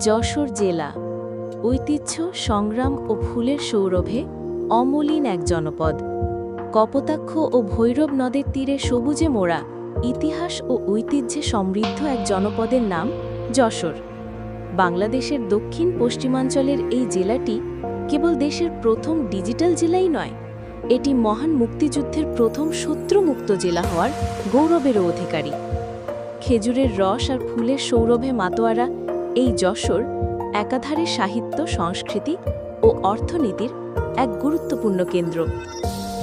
যশোর জেলা। ঐতিহ্য, সংগ্রাম ও ফুলের সৌরভে অমলিন এক জনপদ। কপোতাক্ষ ও ভৈরব নদের তীরে সবুজে মোড়া ইতিহাস ও ঐতিহ্যে সমৃদ্ধ এক জনপদের নাম যশোর। বাংলাদেশের দক্ষিণ পশ্চিমাঞ্চলের এই জেলাটি কেবল দেশের প্রথম ডিজিটাল জেলাই নয়, এটি মহান মুক্তিযুদ্ধের প্রথম শত্রুমুক্ত জেলা হওয়ার গৌরবেরও অধিকারী। খেজুরের রস আর ফুলের সৌরভে মাতোয়ারা এই যশোর একাধারে সাহিত্য, সংস্কৃতি ও অর্থনীতির এক গুরুত্বপূর্ণ কেন্দ্র।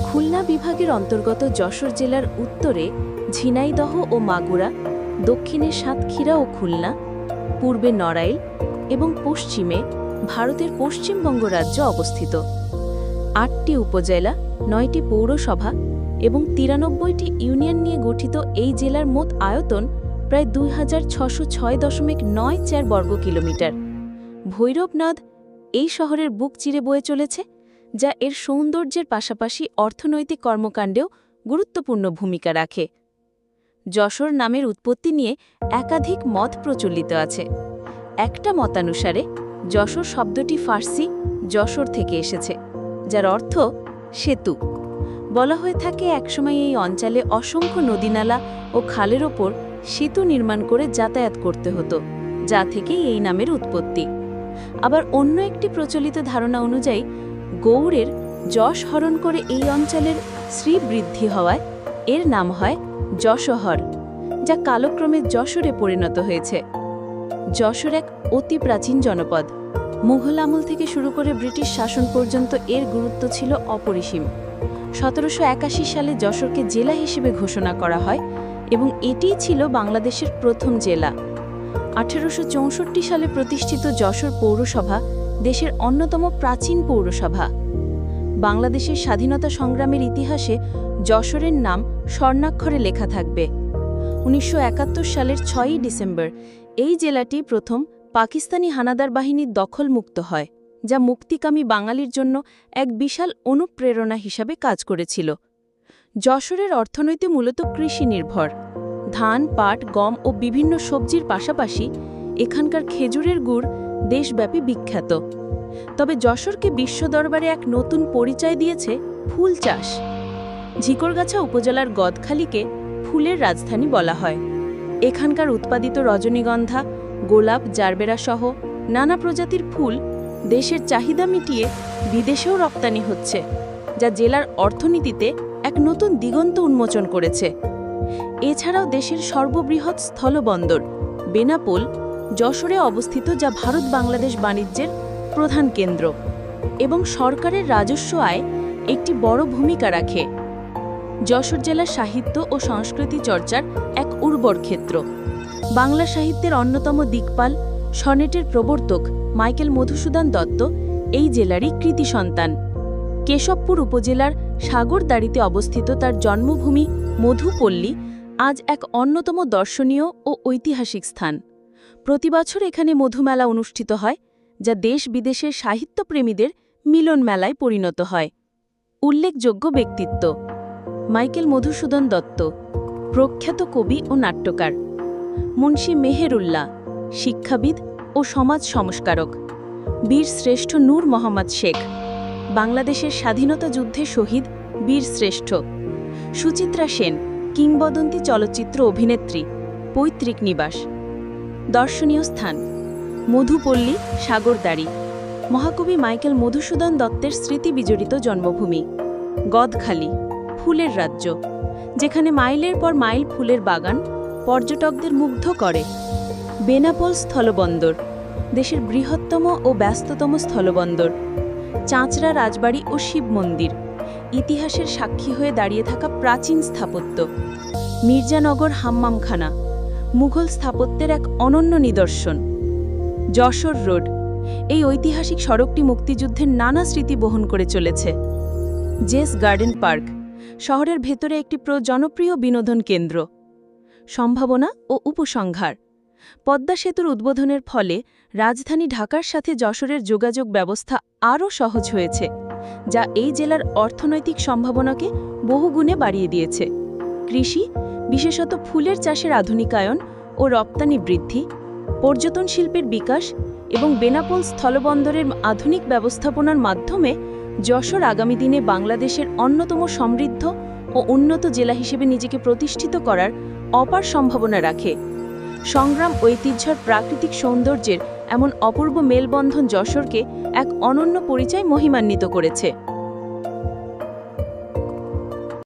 খুলনা বিভাগের অন্তর্গত যশোর জেলার উত্তরে ঝিনাইদহ ও মাগুরা, দক্ষিণে সাতক্ষীরা ও খুলনা, পূর্বে নড়াইল এবং পশ্চিমে ভারতের পশ্চিমবঙ্গ রাজ্য অবস্থিত। আটটি উপজেলা, নয়টি পৌরসভা এবং তিরানব্বইটি ইউনিয়ন নিয়ে গঠিত এই জেলার মোট আয়তন প্রায় দুই হাজার ছশো ছয় দশমিক নয় চার বর্গ কিলোমিটার। ভৈরব নদ এই শহরের বুক চিরে বয়ে চলেছে, যা এর সৌন্দর্যের পাশাপাশি অর্থনৈতিক কর্মকাণ্ডেও গুরুত্বপূর্ণ ভূমিকা রাখে। যশোর নামের উৎপত্তি নিয়ে একাধিক মত প্রচলিত আছে। একটা মতানুসারে, যশোর শব্দটি ফার্সি যশোর থেকে এসেছে, যার অর্থ সেতু। বলা হয়ে থাকে একসময় এই অঞ্চলে অসংখ্য নদীনালা ও খালের ওপর সেতু নির্মাণ করে যাতায়াত করতে হতো, যা থেকেই এই নামের উৎপত্তি। আবার অন্য একটি প্রচলিত ধারণা অনুযায়ী, গৌড়ের যশ হরণ করে এই অঞ্চলের শ্রীবৃদ্ধি হওয়ায় এর নাম হয় যশোহর, যা কালক্রমে যশোরে পরিণত হয়েছে। যশোর এক অতি প্রাচীন জনপদ। মুঘল আমল থেকে শুরু করে ব্রিটিশ শাসন পর্যন্ত এর গুরুত্ব ছিল অপরিসীম। সতেরোশো একাশি সালে যশোরকে জেলা হিসেবে ঘোষণা করা হয় এবং এটিই ছিল বাংলাদেশের প্রথম জেলা। আঠেরোশো চৌষট্টি সালে প্রতিষ্ঠিত যশোর পৌরসভা দেশের অন্যতম প্রাচীন পৌরসভা। বাংলাদেশের স্বাধীনতা সংগ্রামের ইতিহাসে যশোরের নাম স্বর্ণাক্ষরে লেখা থাকবে। উনিশশো একাত্তর সালের ছয়ই ডিসেম্বর এই জেলাটি প্রথম পাকিস্তানি হানাদার বাহিনীর দখলমুক্ত হয়, যা মুক্তিকামী বাঙালির জন্য এক বিশাল অনুপ্রেরণা হিসাবে কাজ করেছিল। যশোরের অর্থনীতি মূলত কৃষি নির্ভর। ধান, পাট, গম ও বিভিন্ন সবজির পাশাপাশি এখানকার খেজুরের গুড় দেশব্যাপী বিখ্যাত। তবে যশোরকে বিশ্ব দরবারে এক নতুন পরিচয় দিয়েছে ফুল চাষ। ঝিকরগাছা উপজেলার গদখালিকে ফুলের রাজধানী বলা হয়। এখানকার উৎপাদিত রজনীগন্ধা, গোলাপ, জারবেরা সহ নানা প্রজাতির ফুল দেশের চাহিদা মিটিয়ে বিদেশেও রপ্তানি হচ্ছে, যা জেলার অর্থনীতিতে এক নতুন দিগন্ত উন্মোচন করেছে। এছাড়াও দেশের সর্ববৃহৎ স্থলবন্দর, বেনাপোল, যশোরে অবস্থিত যা ভারত বাংলাদেশ বাণিজ্যের প্রধান কেন্দ্র এবং সরকারের রাজস্ব আয় একটি বড় ভূমিকা রাখে। যশোর জেলা সাহিত্য ও সংস্কৃতি চর্চার এক উর্বর ক্ষেত্র। বাংলা সাহিত্যের অন্যতম দিকপাল, সনেটের প্রবর্তক মাইকেল মধুসূদন দত্ত এই জেলারই কৃতি সন্তান। কেশবপুর উপজেলার সাগরদাড়িতে অবস্থিত তার জন্মভূমি মধুপল্লী আজ এক অন্যতম দর্শনীয় ও ঐতিহাসিক স্থান। প্রতিবছর এখানে মধুমেলা অনুষ্ঠিত হয়, যা দেশ বিদেশের সাহিত্যপ্রেমীদের মিলন মেলায় পরিণত হয়। উল্লেখযোগ্য ব্যক্তিত্ব মাইকেল মধুসূদন দত্ত, প্রখ্যাত কবি ও নাট্যকার। মুন্সী মেহেরুল্লাহ, শিক্ষাবিদ ও সমাজ সংস্কারক। বীর শ্রেষ্ঠ নূর মোহাম্মদ শেখ, বাংলাদেশের স্বাধীনতা যুদ্ধে শহীদ বীর শ্রেষ্ঠ। সুচিত্রা সেন, কিংবদন্তি চলচ্চিত্র অভিনেত্রী, পৈতৃক নিবাস। দর্শনীয় স্থান, মধুপল্লী, সাগরদাড়ি। মহাকবি মাইকেল মধুসূদন দত্তের স্মৃতি বিজড়িত জন্মভূমি, গদখালি, ফুলের রাজ্য, যেখানে মাইলের পর মাইল ফুলের বাগান পর্যটকদের মুগ্ধ করে। বেনাপোল স্থলবন্দর, দেশের বৃহত্তম ও ব্যস্ততম স্থলবন্দর, চাঁচড়া রাজবাড়ি ও শিব মন্দির। ইতিহাসের সাক্ষী হয়ে দাঁড়িয়ে থাকা প্রাচীন স্থাপত্য। মির্জানগর হাম্মামখানা, মুঘল স্থাপত্যের এক অনন্য নিদর্শন। যশোর রোড, এই ঐতিহাসিক সড়কটি মুক্তিযুদ্ধের নানা স্মৃতি বহন করে চলেছে। জেস গার্ডেন পার্ক, শহরের ভেতরে একটি প্র জনপ্রিয় বিনোদন কেন্দ্র। সম্ভাবনা ও উপসংহার, পদ্মা সেতুর উদ্বোধনের ফলে রাজধানী ঢাকার সাথে যশোরের যোগাযোগ ব্যবস্থা আরও সহজ হয়েছে। যা এই জেলার অর্থনৈতিক সম্ভাবনাকে বহুগুণে বাড়িয়ে দিয়েছে। কৃষি, বিশেষত ফুলের চাষের আধুনিকায়ন ও রপ্তানি বৃদ্ধি, পর্যটন শিল্পের বিকাশ এবং বেনাপোল স্থলবন্দরের আধুনিক ব্যবস্থাপনার মাধ্যমে যশোর আগামী দিনে বাংলাদেশের অন্যতম সমৃদ্ধ ও উন্নত জেলা হিসেবে নিজেকে প্রতিষ্ঠিত করার অপার সম্ভাবনা রাখে। সংগ্রাম ঐতিহ্যর প্রাকৃতিক সৌন্দর্যের এমন অপূর্ব মেলবন্ধন যশোরকে এক অনন্য পরিচয় মহিমান্বিত করেছে।